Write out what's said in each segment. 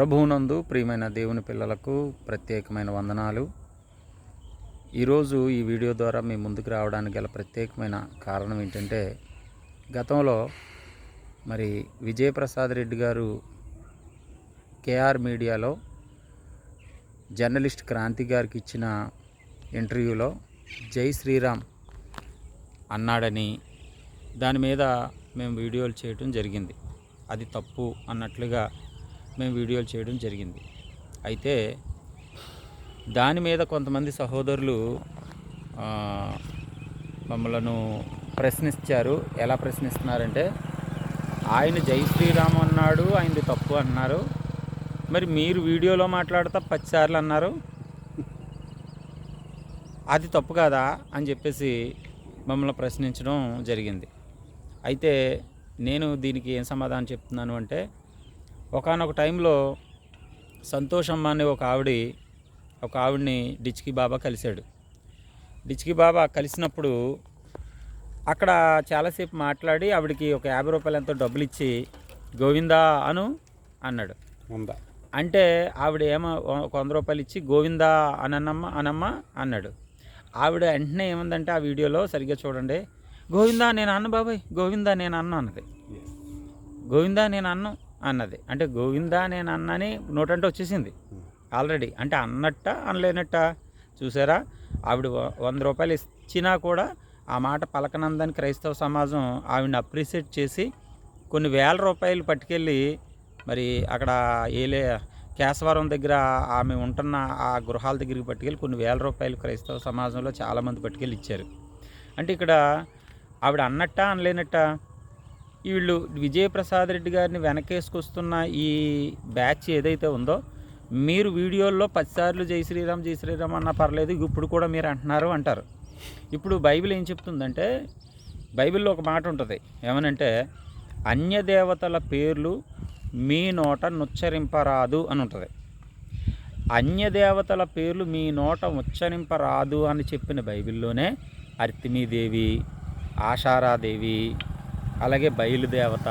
ప్రభువునందు ప్రియమైన దేవుని పిల్లలకు ప్రత్యేకమైన వందనాలు. ఈరోజు ఈ వీడియో ద్వారా మీ ముందుకు రావడానికి గల ప్రత్యేకమైన కారణం ఏంటంటే గతంలో మరి విజయప్రసాద్ రెడ్డి గారు కేఆర్ మీడియాలో జర్నలిస్ట్ క్రాంతి గారికి ఇచ్చిన ఇంటర్వ్యూలో జై శ్రీరామ్ అన్నాడని దాని మీద మేము వీడియోలు చేయటం జరిగింది. అది తప్పు అన్నట్లుగా మేము వీడియోలు చేయడం జరిగింది. అయితే దాని మీద కొంతమంది సహోదరులు మమ్మలను ప్రశ్నించారు. ఎలా ప్రశ్నిస్తున్నారంటే ఆయన జై శ్రీరామ్ అన్నాడు ఆయనది తప్పు అన్నారు. మరి మీరు వీడియోలో మాట్లాడతా పచ్చిసార్లు అన్నారు. అది తప్పు కాదా అని చెప్పేసి మమ్మల్ని ప్రశ్నించడం జరిగింది. అయితే నేను దీనికి ఏం సమాధానం చెప్తున్నాను అంటే ఒకానొక టైంలో సంతోషమ్మ అనే ఒక ఆవిడ ఒక ఆవిడని డిచ్కి బాబా కలిశాడు. డిచ్కి బాబా కలిసినప్పుడు అక్కడ చాలాసేపు మాట్లాడి ఆవిడకి ఒక యాభై రూపాయలు ఎంతో డబ్బులు ఇచ్చి గోవిందా అను అన్నాడు. అంటే ఆవిడ ఏమో ఒక వంద రూపాయలు ఇచ్చి గోవిందా అనన్నమ్మ అనమ్మ అన్నాడు. ఆవిడ వెంటనే ఏముందంటే ఆ వీడియోలో సరిగ్గా చూడండి గోవిందా నేను అన్న బాబాయ్ గోవిందా నేను అన్న అన్నది. గోవిందా నేను అన్నం అన్నది. అంటే గోవిందా నేను అన్నని నోటంటే వచ్చేసింది. ఆల్రెడీ. అంటే అన్నట్ట అనలేనట్ట చూసారా? ఆవిడ వ- వంద రూపాయలు ఇచ్చినా కూడా ఆ మాట పలకనందని క్రైస్తవ సమాజం ఆవిడని అప్రిషియేట్ చేసి కొన్ని వేల రూపాయలు పట్టుకెళ్ళి మరి అక్కడ ఏలే కేశవరం దగ్గర ఆమె ఉంటున్న ఆ గృహాల దగ్గరికి పట్టుకెళ్ళి కొన్ని వేల రూపాయలు క్రైస్తవ సమాజంలో చాలామంది పట్టుకెళ్ళి ఇచ్చారు. అంటే ఇక్కడ ఆవిడ అన్నట్ట అనలేనట్ట వీళ్ళు విజయప్రసాద్ రెడ్డి గారిని వెనకేసుకొస్తున్న ఈ బ్యాచ్ ఏదైతే ఉందో మీరు వీడియోల్లో పదిసార్లు జై శ్రీరామ్ జై శ్రీరామ్ అన్నా పర్లేదు ఇప్పుడు కూడా మీరు అంటున్నారు అంటారు. ఇప్పుడు బైబిల్ ఏం చెప్తుందంటే బైబిల్లో ఒక మాట ఉంటుంది. ఏమనంటే అన్య దేవతల పేర్లు మీ నోట నుచ్చరింపరాదు అని ఉంటుంది. అన్య దేవతల పేర్లు మీ నోట ఉచ్చరింపరాదు అని చెప్పిన బైబిల్లోనే అర్తిమీదేవి ఆషారాదేవి అలాగే బయలుదేవత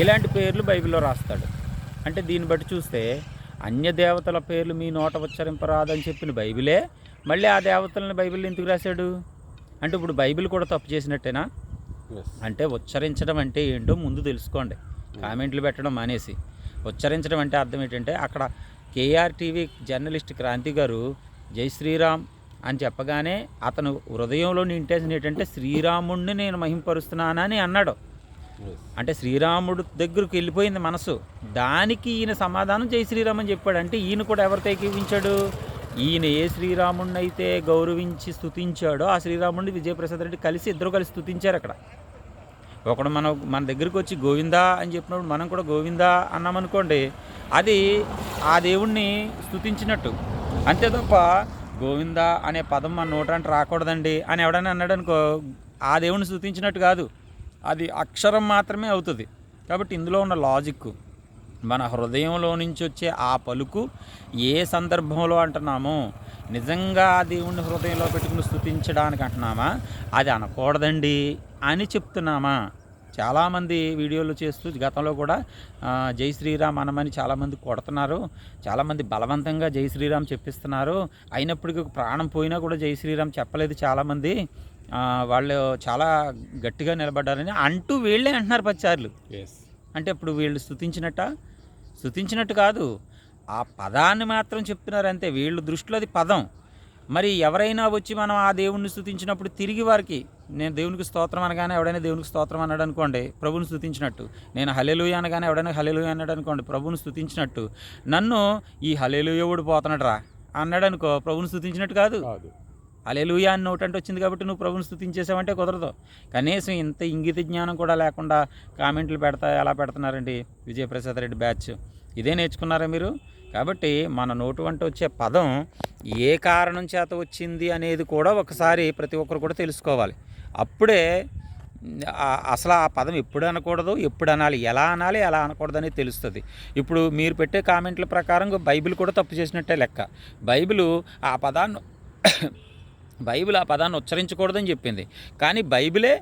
ఇలాంటి పేర్లు బైబిల్లో రాస్తాడు. అంటే దీన్ని బట్టి చూస్తే అన్య దేవతల పేర్లు మీ నోట ఉచ్చరింపరాదని చెప్పిన బైబిలే మళ్ళీ ఆ దేవతలను బైబిల్ ఎందుకు రాశాడు? అంటే ఇప్పుడు బైబిల్ కూడా తప్పు చేసినట్టేనా? అంటే ఉచ్చరించడం అంటే ఏంటో ముందు తెలుసుకోండి. కామెంట్లు పెట్టడం మానేసి. ఉచ్చరించడం అంటే అర్థం ఏంటంటే అక్కడ కేఆర్ టీవీ జర్నలిస్ట్ క్రాంతి గారు జై శ్రీరామ్ అని చెప్పగానే అతను హృదయంలో నింటేసిన ఏంటంటే శ్రీరాముడిని నేను మహింపరుస్తున్నానని అన్నాడు. అంటే శ్రీరాముడు దగ్గరకు వెళ్ళిపోయింది మనసు. దానికి ఈయన సమాధానం జై శ్రీరామ్ అని చెప్పాడు. అంటే ఈయన కూడా ఎవరితో ఏకీవించాడు ఈయన ఏ శ్రీరాముడిని అయితే గౌరవించి స్తుతించాడో ఆ శ్రీరాముడిని విజయప్రసాద్ రెడ్డి కలిసి ఇద్దరు కలిసి స్తుతించారు అక్కడ. ఒకడు మన మన దగ్గరికి వచ్చి గోవిందా అని చెప్పినప్పుడు మనం కూడా గోవిందా అన్నామనుకోండి అది ఆ దేవుణ్ణి స్తుతించినట్టు. అంతే తప్ప గోవిందా అనే పదం మన నోటంటే రాకూడదండి అని ఎవడైనా అన్నాడు అనుకో ఆ దేవుని స్థుతించినట్టు కాదు. అది అక్షరం మాత్రమే అవుతుంది. కాబట్టి ఇందులో ఉన్న లాజిక్ మన హృదయంలో నుంచి వచ్చే ఆ పలుకు ఏ సందర్భంలో అంటున్నామో నిజంగా ఆ దేవుణ్ణి హృదయంలో పెట్టుకుని స్థుతించడానికి అంటున్నామా అది అనకూడదండి అని చెప్తున్నామా? చాలామంది వీడియోలు చేస్తూ గతంలో కూడా జై శ్రీరామ్ అనమని చాలామంది కొడుతున్నారు. చాలామంది బలవంతంగా జై శ్రీరామ్ చెప్పిస్తున్నారు. అయినప్పటికీ ప్రాణం పోయినా కూడా జై శ్రీరామ్ చెప్పలేదు చాలామంది. వాళ్ళు చాలా గట్టిగా నిలబడ్డారని అంటూ వీళ్ళే అంటున్నారు పచ్చార్లు. అంటే ఇప్పుడు వీళ్ళు స్థుతించినట్ట స్థుతించినట్టు కాదు. ఆ పదాన్ని మాత్రం చెప్తున్నారు అంతే. వీళ్ళు దృష్టిలో అది పదం. మరి ఎవరైనా వచ్చి మనం ఆ దేవుణ్ణి స్థుతించినప్పుడు తిరిగి వారికి నేను దేవునికి స్తోత్రం అనగానే ఎవడైనా దేవునికి స్తోత్రం అన్నాడు అనుకోండి ప్రభుని స్థుతించినట్టు నేను హలేలుయ అనగానే ఎవడైనా హలేలుయ అన్నాడు అనుకోండి ప్రభుని స్థుతించినట్టు నన్ను ఈ హలేలుయ ఓడిపోతున్నాడు రా అన్నాడు అనుకో ప్రభుని స్థుతించినట్టు కాదు. అలెలుయా అని నోటంటే వచ్చింది కాబట్టి నువ్వు ప్రభుని స్థుతించేసావంటే కుదరదు. కనీసం ఇంత ఇంగిత జ్ఞానం కూడా లేకుండా కామెంట్లు పెడతా ఎలా పెడుతున్నారండి విజయప్రసాద్ రెడ్డి బ్యాచ్. ఇదే నేర్చుకున్నారా మీరు? కాబట్టి మన నోటు వంట వచ్చే పదం ఏ కారణం చేత వచ్చింది అనేది కూడా ఒకసారి ప్రతి ఒక్కరు కూడా తెలుసుకోవాలి. అప్పుడే అసలు ఆ పదం ఎప్పుడు అనకూడదు ఎప్పుడు అనాలి ఎలా అనాలి ఎలా అనకూడదు అనేది తెలుస్తుంది. ఇప్పుడు మీరు పెట్టే కామెంట్ల ప్రకారం బైబిల్ కూడా తప్పు చేసినట్టే లెక్క. బైబిల్ ఆ పదాన్ని బైబిల్ ఆ పదాన్ని ఉచ్చరించకూడదని చెప్పింది. కానీ బైబిలే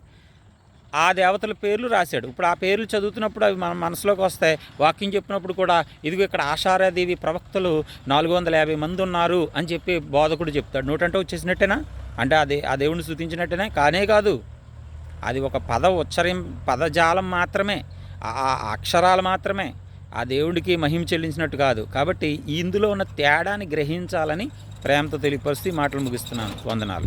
ఆ దేవతల పేర్లు రాశాడు. ఇప్పుడు ఆ పేర్లు చదువుతున్నప్పుడు అవి మన మనసులోకి వస్తాయి. వాక్యం చెప్పినప్పుడు కూడా ఇదిగో ఇక్కడ ఆషారాదేవి ప్రవక్తలు నాలుగు వందల యాభై మంది ఉన్నారు అని చెప్పి బోధకుడు చెప్తాడు. నూటంటే వచ్చేసినట్టేనా? అంటే అదే ఆ దేవుడిని సూచించినట్టేనే కానే కాదు. అది ఒక పద ఉచ్చరిం పదజాలం మాత్రమే. ఆ అక్షరాలు మాత్రమే. ఆ దేవుడికి మహిమ చెల్లించినట్టు కాదు. కాబట్టి ఇందులో ఉన్న తేడాని గ్రహించాలని ప్రేమతో తెలియపరుస్తూ మాటలు ముగిస్తున్నాను. వందనాలు.